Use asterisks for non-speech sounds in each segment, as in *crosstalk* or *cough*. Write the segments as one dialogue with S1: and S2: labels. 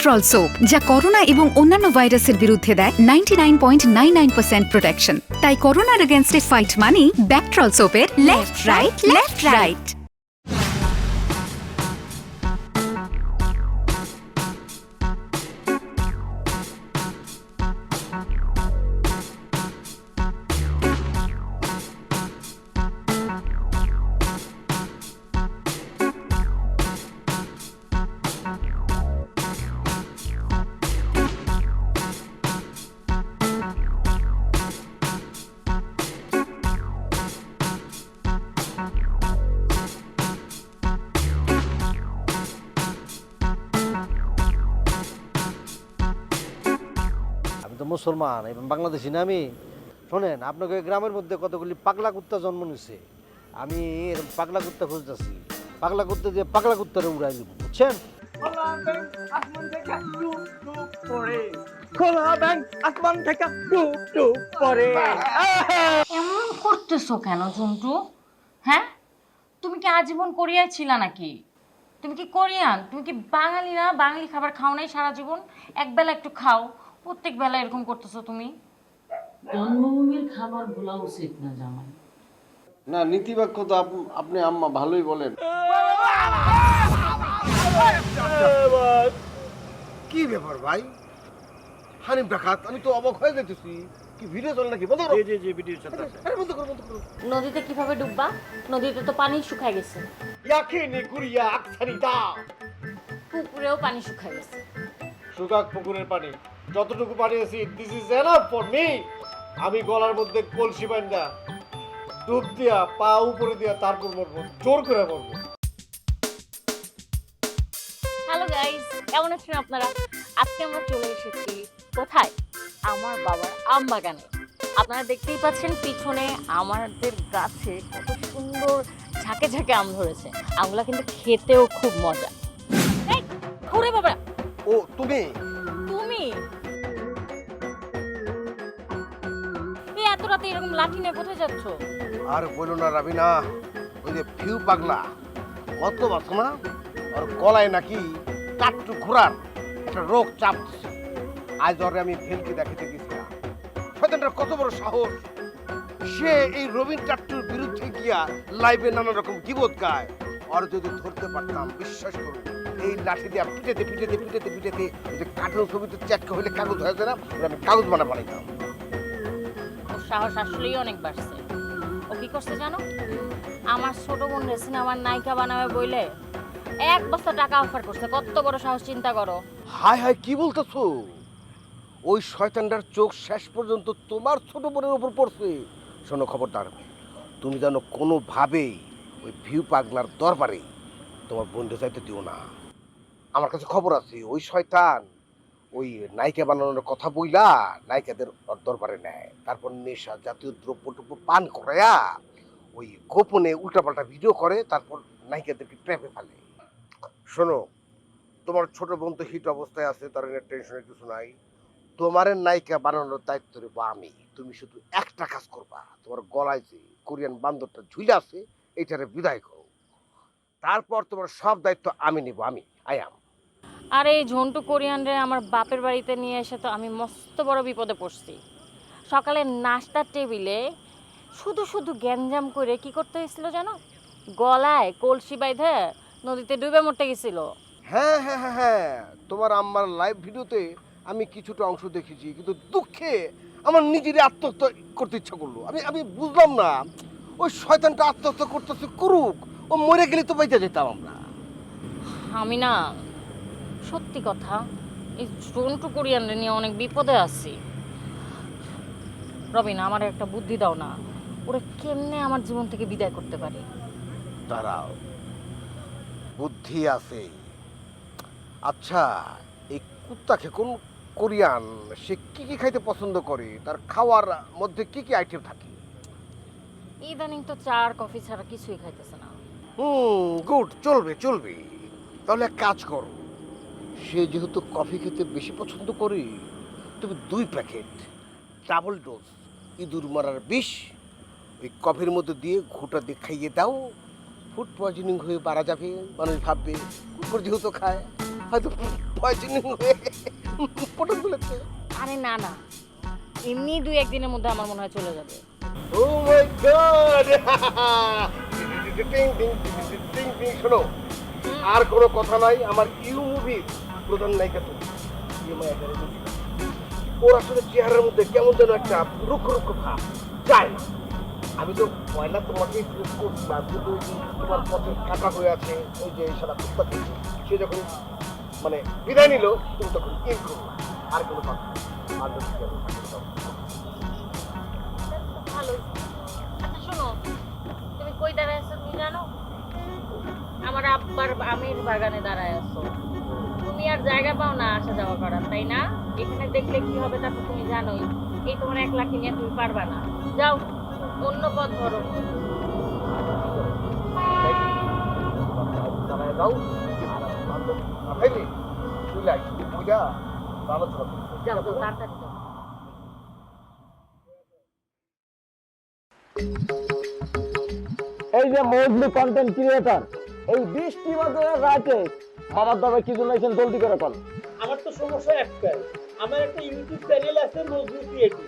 S1: Bactrol soap যা corona এবং অন্যান্য ভাইরাসের বিরুদ্ধে দেয় ninety nine point nine nine percent protection তাই করোনার এগেনস্টে ফাইট মানি ব্যাকট্রল সোপের লেফট রাইট লেফট রাইট
S2: মুসলমান এবং বাংলাদেশি না আমি। শোনেন আপনাকে গ্রামের মধ্যে কতগুলি পাগলা কুত্তা জন্ম নিছে? আমি এরকম পাগলা কুত্তা খুঁজতেছি। পাগলা কুত্তা দিয়ে পাগলা কুত্তারে উড়াই দিব বুঝছেন?
S3: আসমান থেকে ডুব ডুব
S4: এমন করতেছো কেন ঝন্টু হ্যাঁ? তুমি কি আজীবন কোরিয়ায় ছিলা নাকি? তুমি কি কোরিয়ান? তুমি কি বাঙালি না? বাঙালি খাবার খাও নাই সারা জীবন? একবেলা একটু খাও। প্রত্যেক বেলা এরকম করতেছো তুমি?
S5: জন্মভূমির খাবার ভোলা উচিত না জামাই।
S6: না নীতিবাক্য তো আপ- আপনি আম্মা ভালোই বলেন।
S2: কি ব্যাপার ভাই? হানিম ডাকাত আমি তো অবাক হয়ে যেতেছি কি ভিডিও চলে নাকি? বন্ধ করো জি জি ভিডিও চলতেছে। আরে বন্ধ করো বন্ধ করো।
S4: নদীতে কীভাবে ডুববা? নদীতে তো পানি শুকায় গেছে।
S2: ইয়াকিনি কুরিয়া আকসারিতা।
S4: পুকুরেও পানি শুকায় গেছে।
S2: সুগাক পুকুরের পানি। যতটুকু পানি আছে this is enough for me আমি গলার মধ্যে কলসি বান্ধা ডুব দিয়া পা উপরে দিয়া তারপর মরবো জোর করে মরবো।
S4: হ্যালো গাইস কেমন আছেন আপনারা? আজকে আমরা চলে এসেছি কোথায়? আমার বাবার আম বাগানে আপনারা দেখতেই পাচ্ছেন পিছনে আমাদের গাছে কত সুন্দর ঝাঁকে ঝাঁকে আম ধরেছে। আমগুলা কিন্তু খেতেও খুব মজা। এই, ওরে বাবা
S2: ও তুমি?
S4: রাতে এরকম লাঠি নিয়ে কোথায় যাচ্ছ?
S2: আর বলো না রাবিনা, ওই যে ফিউ পাগলা অত বাসো না? আর গলায় নাকি কাটটু ঘোরার একটা রোগ চাপ আজ ওরে আমি ভেলকে দেখাতে গেছিলাম। শয়তানটার কত বড় সাহস। সে এই রবীন টাট্টুর বিরুদ্ধে গিয়া লাইভে নানা রকম গিবত গায়। আর যদি ধরতে পারতাম, বিশ্বাস করুন, এই লাঠি দিয়ে পিটেতে পিটেতে পিটেতে পিটেতে যে কাঠের ছবিতে চ্যাটকে হইলে কাগজ হয়ে যায় না আমি কাগজ বানা বানাইতাম।
S4: সাহস আসলেই অনেক বাড়ছে। ও কি করছে জানো? আমার ছোট বোন সিনেমার নায়িকা বানাবে বইলে এক বস্তা টাকা অফার করছে। কত বড় সাহস, চিন্তা করো।
S2: হায় হায়, কি বলতেছো? ওই শয়তানটার চোখ শেষ পর্যন্ত তোমার ছোট বোনের উপর পড়ছে। শোনো খবরদার, তুমি যেন কোনোভাবেই ওই ভিউ পাগলার দরবারে তোমার বন্ধু চাইতে দিও না। আমার কাছে খবর আছে, ওই শয়তান ওই নায়িকা বানানোর কথা বইলা নায়িকাদের দরবারে নেয়। তারপর নেশা জাতীয় দ্রব্য টব্য পান করায়া ওই গোপনে উল্টাপাল্টা ভিডিও করে, তারপর নায়িকাদেরকে ট্র্যাপে ফেলে। শোনো, তোমার ছোট বোন তো হিট অবস্থায় আছে, তার টেনশনের কিছু নাই। তোমার নায়িকা বানানোর দায়িত্ব নেব আমি। তুমি শুধু একটা কাজ করবা, তোমার গলায় যে কোরিয়ান বান্দরটা ঝুলে আছে এইটারে বিদায় করো। তারপর তোমার সব দায়িত্ব আমি নিব, আমি আই আম
S4: আর এই ঝন্টু কোরিয়ানরে আমার বাপের বাড়িতে নিয়ে এসে তো আমি মস্ত বড় বিপদে পড়ছি। সকালে নাস্তার টেবিলে শুধু শুধু গ্যাঞ্জাম করে কি করতে হয়েছিল জানো? গলায় কলসি বাইধে নদীতে ডুবে মরতে গেছিল।
S2: হ্যাঁ হ্যাঁ হ্যাঁ হ্যাঁ। তোমার আম্মার লাইভ ভিডিওতে আমি কিছুটা অংশ দেখেছি কিন্তু দুঃখে আমার নিজের আত্মহত্যা করতে ইচ্ছা করল। আমি আমি বুঝলাম না ওই শয়তানটা আত্মহত্যা করতেছে করুক ও মরে গেলে তো বাইতে যেতাম আমরা।
S4: আমি না সত্যি কথা এই ঝন্টু কোরিয়ানরে নিয়ে অনেক বিপদে আছি। রবিন আমার একটা বুদ্ধি দাও না। ওরা কেমনে আমার জীবন থেকে বিদায় করতে পারে?
S2: দাঁড়াও। বুদ্ধি আছে। আচ্ছা এই কুত্তাকে কোন কোরিয়ান? সে কি কি খাইতে পছন্দ করে? তার খাওয়ার মধ্যে কি কি আইটেম থাকে?
S4: ইদানিং তো চা আর কফি ছাড়া কিছুই খাইতেছে না।
S2: হুম গুড চলবে চলবে। তাহলে এক কাজ করো। সে যেহেতু কফি খেতে বেশি পছন্দ করে তুমি দুই প্যাকেট ডাবল ডোজ ইঁদুর মারার বিষ ওই কফির মধ্যে দিয়ে ঘুটা দিয়ে খাইয়ে দাও। ফুড পয়জনিং হয়ে মারা যাবে মানুষ ভাববে কুকুর যেহেতু খায়। হয়তো পয়জনিং হয়ে *laughs* পটল তুলেছে
S4: আরে না না। এমনি দুই একদিনের মধ্যে আমার মনে হয় চলে যাবে।
S2: ও মাই গড টিং টিং টিং টিং শোনো। আর কোনো কথা নাই আমার ইউ মুভি প্রধান নায়িকা বুঝি। ওর আসলে চেহারার মধ্যে কেমন যেন একটা রুক্ষ রুক্ষ ভাব। যায় না আমি তো পয়লা তোমাকে করছিলাম কিন্তু তোমার পথে কাটা হয়ে আছে, ওই যে সারা কুত্তা সে যখন মানে বিদায় নিল, তুমি তখন ইন করলা আর কোনো কথা তো-
S4: আমার আব্বার আমির বাগানে দাঁড়ায় তুমি আর জায়গা পাও না আসা যাওয়া করার, তাই না? এখানে দেখলে কি হবে তা তো তুমি জানোই। এই তোমার এক লাখ নিয়ে তুমি পারবা না। যাও, অন্য পথ ধরো।
S3: এই যে মজলু কন্টেন্ট ক্রিয়েটর এই বৃষ্টি বাদলের রাতে বাবার দাবা কি জন্য এসেছেন জলদি করে কল
S7: আমার তো সমস্যা একটাই। আমার একটা ইউটিউব চ্যানেল আছে নজরুল ক্রিয়েটিভ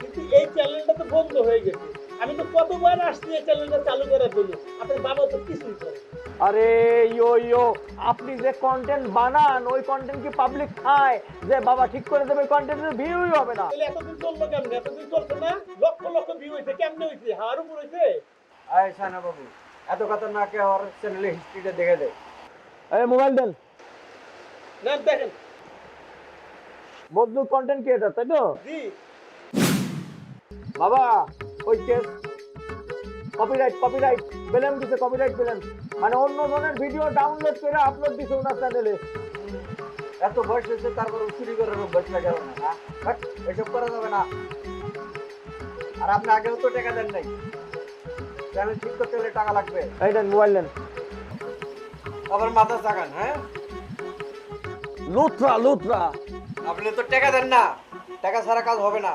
S7: কিন্তু এই চ্যানেলটা তো বন্ধ হয়ে গেছে। আমি তো কতবার আসছি এই চ্যানেলটা চালু করার জন্য? আপনার বাবা তো কিছুই করে
S3: আরে ইয়ো ইয়ো আপনি যে কন্টেন্ট বানান ওই কন্টেন্ট কি পাবলিক খায়? যে বাবা ঠিক করে দেবে কন্টেন্টের ভিউই হবে না।
S7: তাহলে এতদিন চলল কেমনে? এতদিন চলছে না? লক্ষ লক্ষ ভিউ হয়েছে কেমনে হয়েছে হাওয়ার উপর হয়েছে
S3: আয় সানা বাবু এত কথা না কে ওর চ্যানেলে হিস্ট্রিটা দেখে দে। এই মোবাইল দেন।
S7: না দেখেন।
S3: মজদুর কন্টেন্ট ক্রিয়েটর তাই তো?
S7: জি।
S3: বাবা ওই কেস কপিরাইট কপিরাইট বেলেন দিছে কপিরাইট বেলেন মানে অন্য ধরনের ভিডিও ডাউনলোড করে আপলোড দিছে ওনার চ্যানেলে এত বয়স হয়েছে তারপর চুরি করার অভ্যাস লাগে না হ্যাঁ? এসব করা যাবে না। আর আপনি আগেও তো টাকা দেন নাই। চ্যানেল ঠিক করতে হলে টাকা লাগবে। এই দেন মোবাইল দেন। আবার মাথা চাগান হ্যাঁ? লুথরা লুথরা আপনি তো টাকা দেন না টাকা ছাড়া কাজ হবে না।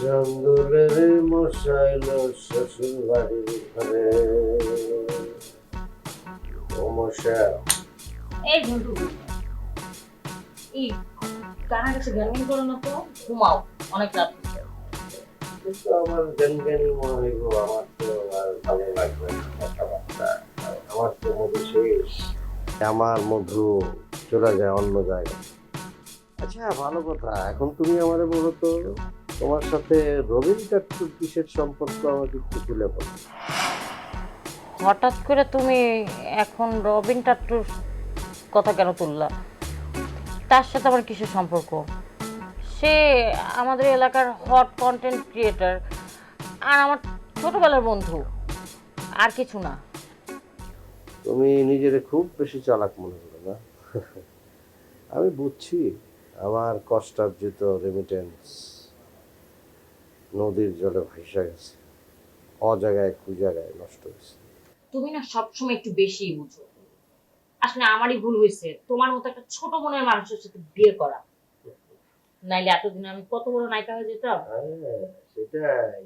S6: জঙ্গলের মশাইল শ্বশুর বাড়ির ঘরে ও মশা
S4: এই ঝন্টু এই কানা কাছে গান করো না তো ঘুমাও অনেক রাত
S6: আমার গনগনি মনে হইব আমার তো আর ভালো লাগবে আমার তো মধু শেষ। আমার মধু চলে যায় অন্য জায়গায়। আচ্ছা ভালো কথা। এখন তুমি আমারে বলো তো তোমার সাথে রবীন টাট্টুর কিসের সম্পর্ক আমাকে একটু খুলে বলো।
S4: হঠাৎ করে তুমি এখন রবিন টাট্টুর কথা কেন তুললা? তার সাথে আমার কিসের সম্পর্ক? সে আমাদের এলাকার হট কন্টেন্ট ক্রিয়েটার আর আমার ছোটবেলার বন্ধু আর কিছু না।
S6: তুমি নিজেরে খুব বেশি চালাক মনে করো না। *laughs* আমি বুঝছি আমার কষ্টার্জিত রেমিটেন্স নদীর জলে ভাসা গেছে অজায়গায় কুজায়গায় নষ্ট হয়েছে।
S4: তুমি না সবসময় একটু বেশি বুঝো। আসলে আমারই ভুল হয়েছে। তোমার মতো একটা ছোট মনের মানুষের সাথে বিয়ে করা। নাইলে এতদিন আমি কত বড় নায়িকা হয়ে যেতাম?
S6: হ্যাঁ সেটাই।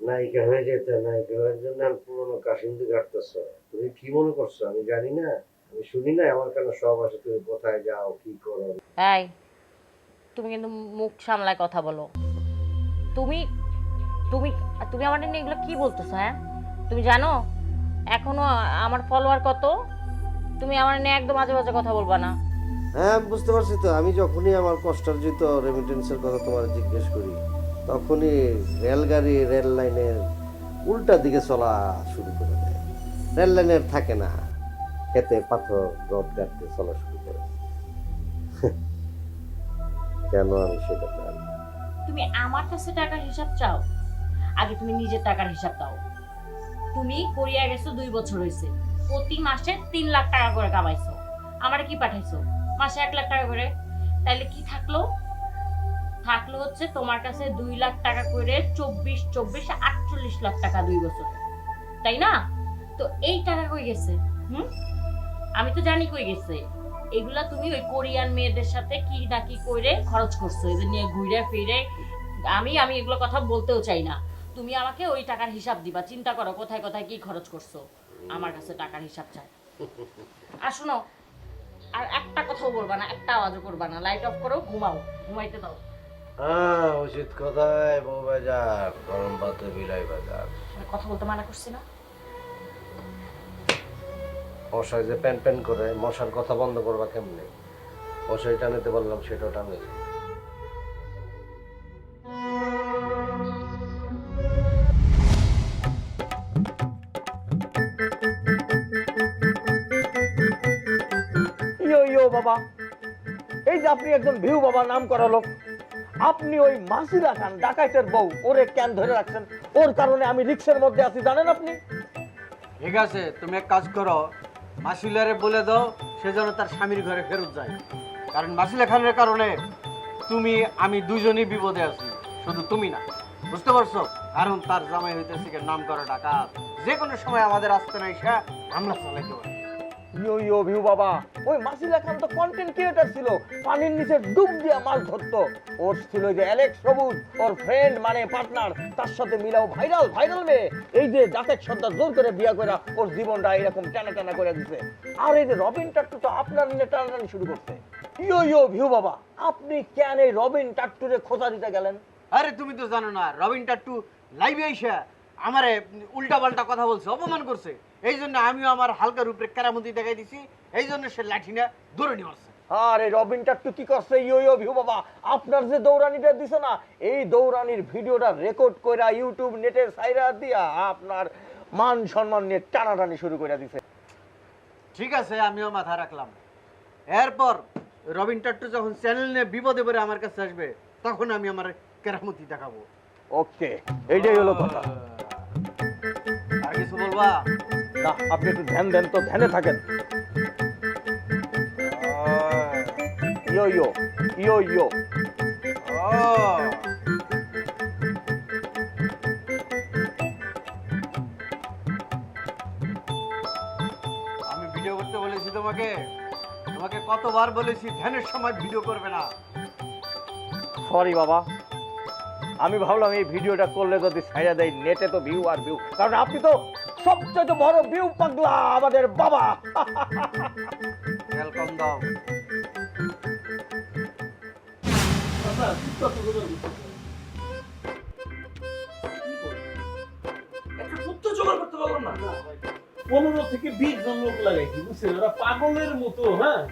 S6: নায়িকা হয়ে যেতে নায়িকা হওয়ার জন্য আর পুরোনো কাশিন্দি কাটতেছ। তুমি কি মনে করছ? আমি জানি না। আমি শুনি না আমার কেন সব আসে তুমি কোথায় যাও কি করো?
S4: এই তুমি কিন্তু মুখ সামলায় কথা বলো। তুমি তুমি তুমি আমার নিয়ে এগুলো কি বলতেছো হ্যাঁ? তুমি জানো এখনও আমার ফলোয়ার কত? তুমি আমার নিয়ে একদম আজে বাজে কথা বলবা না।
S6: হ্যাঁ বুঝতে পারছি তো। আমি যখনই আমার কষ্টার্জিত রেমিটেন্সের কথা তোমার জিজ্ঞেস করি তখনই রেলগাড়ি রেল লাইনের উল্টা দিকে চলা শুরু করে দেয়। রেল লাইনের থাকে না খেতে পাথর রদ কাটতে চলা শুরু করে *laughs* কেন আমি সেটা জানি
S4: তুমি আমার কাছে টাকার হিসাব চাও? আগে তুমি নিজের টাকার হিসাব দাও। তুমি কোরিয়া গেছো দুই বছর হয়েছে। প্রতি মাসে তিন লাখ টাকা করে কামাইছো। আমারে কি পাঠাইছো? মাসে এক লাখ টাকা করে। তাইলে কি থাকল? থাকল হচ্ছে তোমার কাছে দুই লাখ টাকা করে চব্বিশ চব্বিশ, আটচল্লিশ লাখ টাকা দুই বছরে। তাই না? তো এই টাকা কই গেছে? হুম? আমি তো জানি কই গেছে। এগুলা তুমি ওই কোরিয়ান মেয়েদের সাথে কি না কি করে খরচ করছ? এদের নিয়ে ঘুরে ফিরে আমি আমি এগুলো কথা বলতেও চাই না। তুমি আমাকে ওই টাকার হিসাব দিবা। চিন্তা করো কোথায় কোথায় কি খরচ করছ। আমার কাছে টাকার হিসাব চাই। আর শোনো আর একটা কথাও বলবা না একটা আওয়াজও করবা না। লাইট অফ করো ঘুমাও ঘুমাইতে দাও।
S6: হ্যাঁ উচিত কথায় বউ বাজার গরম ভাতে বিলাই বাজার
S4: কথা বলতে মানা করছি না।
S6: মশাই যে প্যান প্যান করে মশার কথা বন্ধ করবা কেমনে? মশাই টানিতে বললাম সেটাও টানে
S3: আপনি একজন ভিউ বাবা নাম করা লোক। আপনি ওই মাসিরা খান, ডাকাইতের বউ, ওরে কেন ধরে রাখছেন? ওর কারণে আমি রিক্সের মধ্যে আছি, জানেন আপনি?
S8: ঠিক আছে, তুমি এক কাজ করো, মাসিলারে বলে দাও, সে যেন তার স্বামীর ঘরে ফেরত যায়। কারণ মাসিলা খানের কারণে তুমি, আমি দুজনই বিপদে আছি, শুধু তুমি না। বুঝতে পারছ? কারণ তার জামাই হইতেছে নাম করা টাকা যে কোনো সময় আমাদের আসতে নাই সে হামলা চালাইতে পারে।
S3: ইয়ো ভিউ বাবা। ওই মাসিলা খান তো কন্টেন্ট ক্রিয়েটার ছিল। পানির নিচে ডুব দিয়া মাছ ধরতো। ওর ছিল যে অ্যালেক্স সবুজ, ওর ফ্রেন্ড মানে পার্টনার তার সাথে মিলাও ভাইরাল ভাইরাল মেয়ে। এই যে জাতের সর্দার জোর করে বিয়া করে ওর জীবনটা এরকম টানা টানা করে দিছে। আর এই যে রবিন টাট্টু তো আপনার নিয়ে টানাটানি শুরু করছে। ইয়ো ইয়ো ভিউ বাবা, আপনি কেন এই রবিন টাট্টুরে খোঁজা দিতে গেলেন?
S8: আরে তুমি তো জানো না, রবিন টাট্টু লাইভে আইসা আমারে উল্টা পাল্টা কথা বলছে অপমান করছে। এই জন্য আমিও আমার হালকা রূপে কেরামতি দেখাই দিছি। এই জন্য সে লাঠি না দৌড়ে নিয়ে মারছে
S3: আরে রবিন টাট্টু কি করছে? ইয়ো ইয়ো ভিউ বাবা আপনার যে দৌড়ানিটা দিছে না এই দৌড়ানির ভিডিওটা রেকর্ড কইরা ইউটিউব নেটের সাইরা দিয়া আপনার মান সম্মান নিয়ে টানাটানি শুরু করে দিছে।
S8: ঠিক আছে আমিও মাথা রাখলাম। এরপর রবিন টাট্টু যখন চ্যানেল নিয়ে বিপদে পড়ে আমার কাছে আসবে তখন আমি আমার কেরামতি দেখাবো।
S3: ওকে এইটাই হলো কথা।
S8: কিছু বলবা?
S3: না আপনি একটু ধ্যান দেন তো ধ্যানে থাকেন। ইয়ো ইয়ো ইয়ো ইয়ো।
S8: আমি ভিডিও করতে বলেছি তোমাকে। তোমাকে কতবার বলেছি ধ্যানের সময় ভিডিও করবে না।
S3: সরি বাবা। আমি ভাবলাম এই ভিডিওটা করলে যদি ছাইরা দেয় নেটে তো ভিউ আর ভিউ কারণ আপনি তো সবচেয়ে বড় ভিউ পাগলা আমাদের বাবা।
S8: ওয়েলকাম দাও।
S7: করতে পনেরো থেকে বিশ জন লোক লাগাইছি বুঝছেন? ওরা পাগলের মতো হ্যাঁ?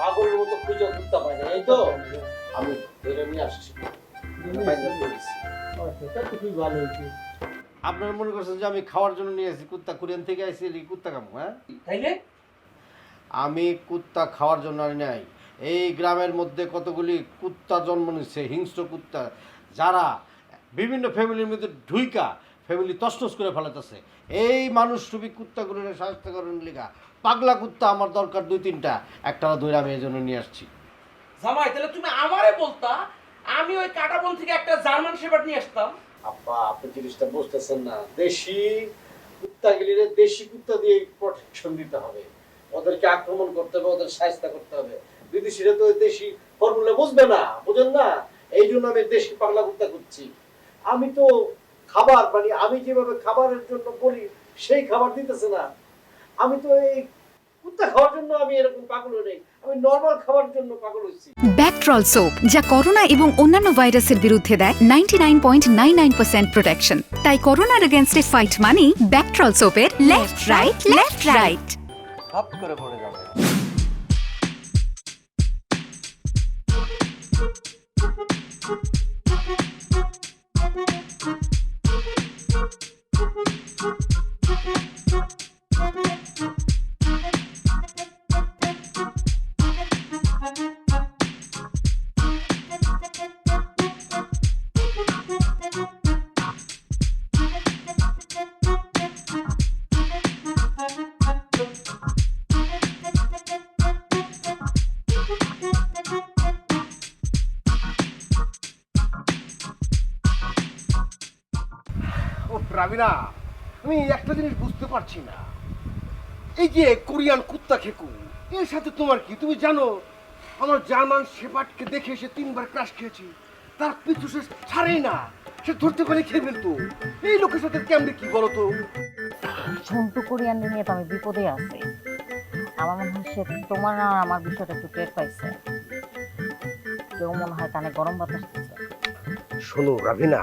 S7: পাগলের মতো খুঁজে কুত্তা পায় না এই তো।
S6: আমি ধরে নিয়ে আসছি।
S7: আচ্ছা, তা তো খুবই ভালো হয়েছে।
S6: আপনার মনে করছেন যে আমি খাওয়ার জন্য নিয়ে আসি কুত্তা কোরিয়ান থেকে আসি এই কুত্তা খাব হ্যাঁ?
S7: তাইলে?
S6: আমি কুত্তা খাওয়ার জন্য আনি নাই। এই গ্রামের মধ্যে কতগুলি কুত্তা জন্ম নিচ্ছে হিংস্র কুত্তা যারা বিভিন্ন ফ্যামিলির মধ্যে ঢুইকা ফ্যামিলি তসনস করে ফেলাতেছে এই মানুষ রূপী কুত্তাগুলোর সাহায্য করেন লিগা পাগলা কুত্তা আমার দরকার দুই তিনটা একটা দুই আমি এই জন্য নিয়ে আসছি।
S7: জামাই তাহলে তুমি আমারে বলতা আমি ওই কাটাবন থেকে একটা জার্মান শেপার্ড নিয়ে আসতাম।
S6: আব্বা আপনি জিনিসটা বুঝতেছেন না। দেশি কুত্তাগুলিরে দেশি কুত্তা দিয়ে প্রোটেকশন দিতে হবে। ওদেরকে আক্রমণ করতে হবে, ওদের সাহায্য করতে হবে। বিদেশিরা তো দেশি ফর্মুলা বুঝবে না, বুঝেন না? এই জন্য আমি দেশি পাগলা কুত্তা করছি আমি তো খাবার মানে আমি যেভাবে খাবারের জন্য বলি, সেই খাবার দিতেছে না। আমি তো এই কুত্তা খাওয়ার জন্য আমি এরকম পাগল নেই। আমি নর্মাল খাওয়ার জন্য পাগল হচ্ছি
S1: ব্যাকট্রল সোপ যা করোনা এবং অন্যান্য ভাইরাসের বিরুদ্ধে দেয় ninety nine point nine nine percent protection তাই করোনার এগেনস্টে ফাইট মানি ব্যাকট্রল সোপের লেফট রাইট লেফট রাইট
S8: হাপ করে পড়ে যাবে।
S2: ও রাবিনা আমি একটা জিনিস বুঝতে পারছি না। এই যে কোরিয়ান কুত্তা খেকু এর সাথে তোমার কি? তুমি জানো আমার জার্মান শেপার্ডকে দেখে এসে তিনবার ক্রাশ খেয়েছি। তার পিছু সে ছাড়েই না। সে ধরতে পারে খেয়ে ফেলতো। এই লোকের সাথে কেমনে কি বলো তো?
S4: ঝন্টু কোরিয়ান নিয়ে তো আমি বিপদে আছি। আমার মনে হয় সে তোমার আর আমার বিষয়টা একটু টের পাইছে। কেউ মনে হয় কানে গরম বাতাস দিচ্ছে
S2: শোনো রাভিনা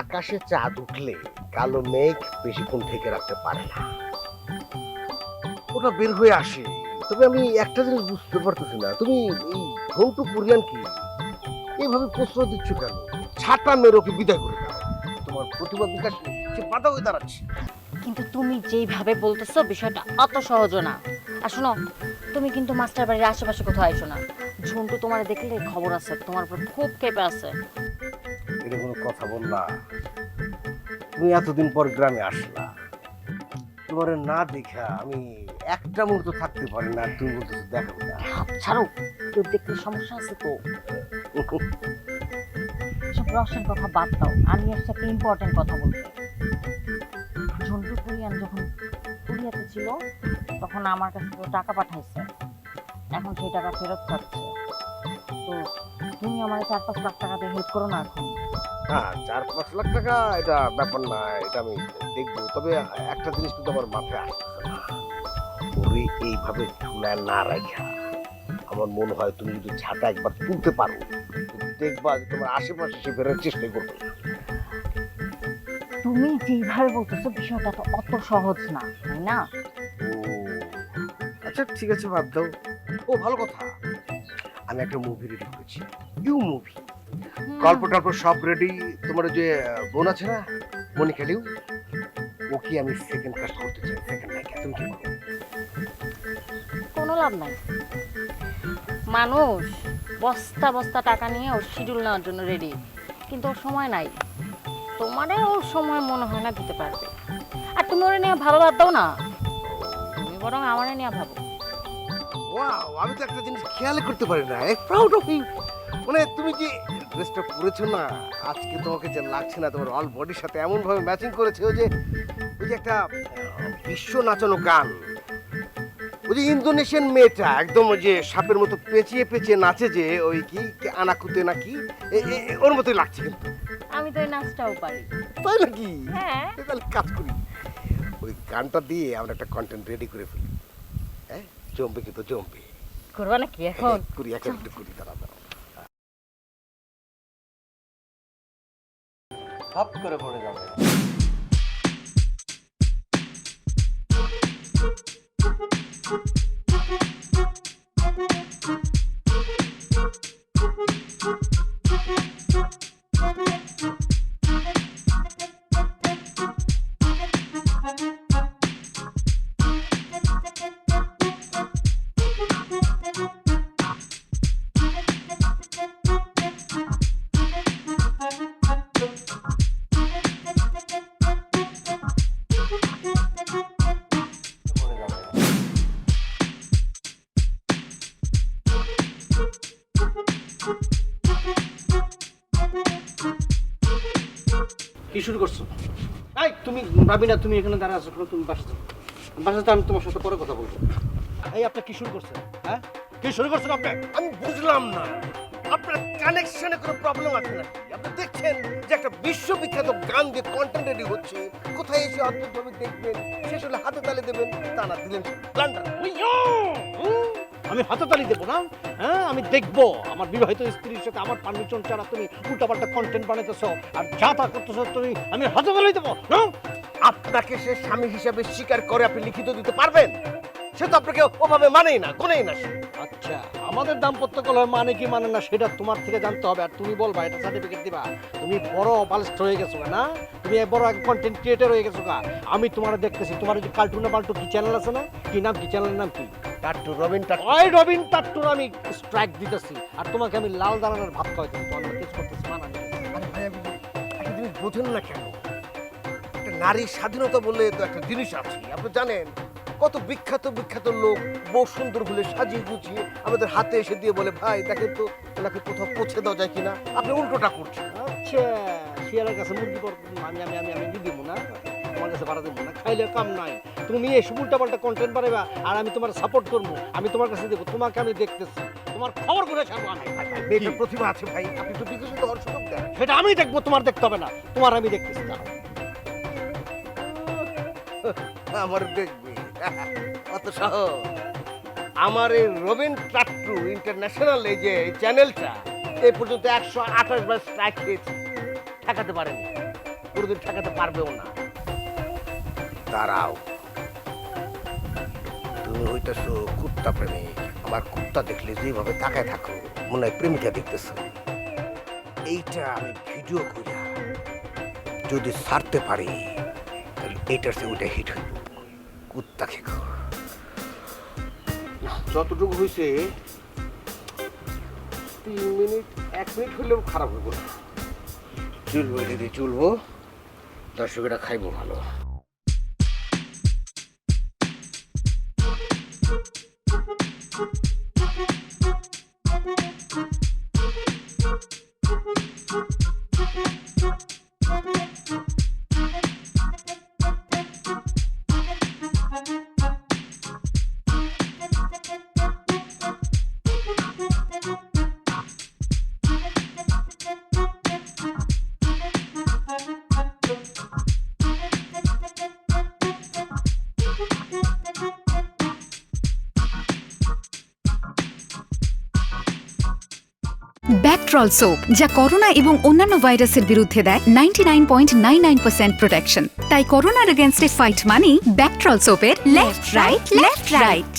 S2: আকাশে চাঁদ উঠলে কালো মেঘ বেশিক্ষণ ঢেকে রাখতে পারে না। ওটা বের হয়ে আসে। তবে আমি একটা জিনিস বুঝতে পারতেছি না। তুমি এই ঘন্টু কোরিয়ান কি? এইভাবে প্রশ্রয় দিচ্ছ কেন? ছাটা মেরোকে বিদায় করে দাও। তোমার প্রতিভা বিকাশ সে বাধা হয়ে দাঁড়াচ্ছে।
S4: কিন্তু তুমি যেইভাবে বলতেছো বিষয়টা অত সহজ না। আর শোনো তুমি কিন্তু মাস্টার বাড়ির আশেপাশে কোথাও আইসো না। ঝন্টু তোমার দেখলে খবর আছে তোমার উপর খুব কেঁপে আছে।
S2: এটা কোনো কথা বললা তুমি এতদিন পর গ্রামে আসলা। তোমার না দেখা আমি একটা মুহূর্ত থাকতে পারি না তুমি বলতেছো দেখাবো না
S4: ছাড়ো, তোর দেখতে সমস্যা আছে তো। সব রসের কথা বাদ দাও, আমি একটা ইম্পর্টেন্ট কথা বলতে ঝন্টু কুরিয়ান যখন কুরিয়াতে ছিল, তখন আমার কাছে তো টাকা পাঠাইছে। এখন সেই টাকা ফেরত পাচ্ছে। তো তুমি আমার চার পাঁচ লাখ টাকা দিয়ে হেল্প করো না এখন।
S2: হ্যাঁ চার পাঁচ লাখ টাকা এটা ব্যাপার না এটা আমি দেখব। তবে একটা জিনিস কিন্তু আমার মাথায় আসতেছে না। ওরে এইভাবে ঝুলায় না রাখা আমার মনে হয় তুমি যদি ছাতা একবার তুলতে পারো দেখবা যে তোমার আশেপাশে সে বেরোর চেষ্টা করবে
S4: তুমি যেইভাবে বলতেছো বিষয়টা তো অত সহজ না তাই না?
S2: ও আচ্ছা ঠিক আছে বাদ দাও। ও ভালো কথা। আমি একটা মুভি রেডি করেছি। ইউ মুভি গল্প টল্প সব রেডি তোমার যে বোন আছে না? মনিকা লিউ? ওকে আমি সেকেন্ড কাস্ট করতে চাই? সেকেন্ড নায়িকা তুমি কি
S4: কোনো লাভ নাই। মানুষ বস্তা বস্তা টাকা নিয়ে ওর শিডিউল নেওয়ার জন্য রেডি কিন্তু ওর সময় নাই। তোমারে ওর সময় মনে হয় না দিতে পারবে। আর তুমি ওরে নিয়ে ভালো বাদ দাও না। তুমি বরং আমারে নিয়ে ভাবো।
S2: ওয়াও আমি তো একটা জিনিস খেয়াল করতে পারি না। প্রাউড অফ ইউ মানে তুমি যে ড্রেসটা পরেছো না? আজকে তোমাকে যে লাগছে না তোমার অল বডির সাথে এমন ভাবে ম্যাচিং করেছে ওই যে ওই যে একটা বিশ্ব নাচানো গান। ওই যে ইন্দোনেশিয়ান মেয়েটা একদম ওই যে সাপের মতো পেঁচিয়ে পেঁচিয়ে নাচে যে ওই কি কি আনাকুতে নাকি ওর মতোই লাগছে কিন্তু।
S4: আমি তো এই নাচটাও পারি।
S2: তাই নাকি?
S4: হ্যাঁ।
S2: তাহলে কাজ করি। ওই গানটা দিয়ে আমরা একটা কন্টেন্ট রেডি করে ফেলি। জমবে কিন্তু জমবে
S4: করবা নাকি এখন
S2: করি এখন একটু করি দাঁড়া
S8: হাপ করে পড়ে যাবে পড়ে শুরু করছ? এই তুমি ভাবি না তুমি এখানে দাঁড়া আছো তুমি বাসা যাও। বাসাতে আমি তোমার সাথে পরে কথা বলব। এই আপনি কি শুরু করছেন? হ্যাঁ? কি শুরু করছেন আপনি?
S2: আমি বুঝলাম না। আপনার কানেকশনে কোনো প্রবলেম আছে নাকি? আপনি দেখছেন যে একটা বিশ্ববিখ্যাত গান দিয়ে কন্টেন্ট রেডি হচ্ছে কোথায় এসে অদ্ভুতভাবে দেখবেন শেষ হলে হাতে তালে দেবেন তা না দিলেন!
S7: হুম, আমি হাতাতালি দেবো না? হ্যাঁ আমি দেখব। আমার বিবাহিত স্ত্রীর সাথে আমার পারমিশন ছাড়া তুমি উল্টাপাল্টা কন্টেন্ট বানাইতেছ। আর যা তা করতেছ তুমি, আমি হাতাতালি দেবো না
S2: আপনাকে সে স্বামী হিসাবে স্বীকার করে আপনি লিখিত দিতে পারবেন? সে তো আপনাকে ওভাবে মানেই না কোনেই না
S7: আচ্ছা আমাদের দাম্পত্য কলহ মানে কি মানে না সেটা তোমার থেকে জানতে হবে। আর তুমি বলবা এটা সার্টিফিকেট দিবা। তুমি বড় বালিস্ট হয়ে গেছো না? তুমি বড় এক কন্টেন্ট ক্রিয়েটর হয়ে গেছো আমি তোমার দেখতেছি তোমার ওই যে কার্টুনে বাল্টু কি চ্যানেল আছে না? কি নাম কি চ্যানেলের নাম কি?
S2: টাট্টু রবিন টাট্টু
S7: ওই রবিন টাট্টুর আমি স্ট্রাইক দিতেছি। আর তোমাকে আমি লাল দালানের ভাত খাওয়াইতেছি তোমার কেস করতেছি মানা
S2: বোঝেন না কেন? একটা নারী স্বাধীনতা বলে তো একটা জিনিস আছে আপনি জানেন? কত বিখ্যাত বিখ্যাত লোক বউ সুন্দর হলে সাজিয়ে গুছিয়ে আমাদের হাতে এসে দিয়ে বলে ভাই তাকে তো ওনাকে কোথাও পৌঁছে দেওয়া যায় কিনা? আপনি উল্টোটা করছেন।
S7: আচ্ছা শিয়ালের কাছে মুরগি আমি আমি আমি আমি দিব না। তোমার কাছে বাড়া দেবো না। খাইলে কাম নাই। তুমি এসব উল্টাপাল্টা কন্টেন্ট বানাবা আর আমি তোমার সাপোর্ট করব। আমি তোমার কাছে দেবো তোমাকে আমি দেখতেছি। তোমার খবর করে ছাড়বো আমি।
S2: মেয়েটার প্রতিভা আছে ভাই। আপনি তো বিকশিত হওয়ার সুযোগ দেন।
S7: সেটা আমি দেখব তোমার দেখতে হবে না। তোমার আমি দেখতেছি না
S2: আমার দেখবে অত আমার এই রবিন টাট্টু ইন্টারন্যাশনাল এই যে চ্যানেলটা এই পর্যন্ত একশো আঠাশ বার স্ট্রাইক খেয়েছে। ঠেকাতে পারেনি। কোনোদিন ঠেকাতে পারবেও না। দাঁড়াও। তুমি হইতেছো কুত্তা প্রেমিক। আমার কুত্তা দেখলে যেভাবে তাকায় থাকো, মনে হয় প্রেমিকা দেখতেছো। এইটা আমি ভিডিও করি যদি ছাড়তে পারি, তাহলে এটার সে ওটা হিট হইব। কুত্তা খেকো যতটুকু হয়েছে তিন মিনিট এক মিনিট হলেও খারাপ হইব না। চুলবো দিদি চুলবো। দর্শকেরা খাইবো ভালো।
S1: ব্যাকট্রল সোপ যা করোনা এবং অন্যান্য ভাইরাসের বিরুদ্ধে দেয় ninety nine point nine nine percent protection তাই করোনার এগেনস্টে ফাইট মানি ব্যাকট্রল সোপের লেফট রাইট লেফট রাইট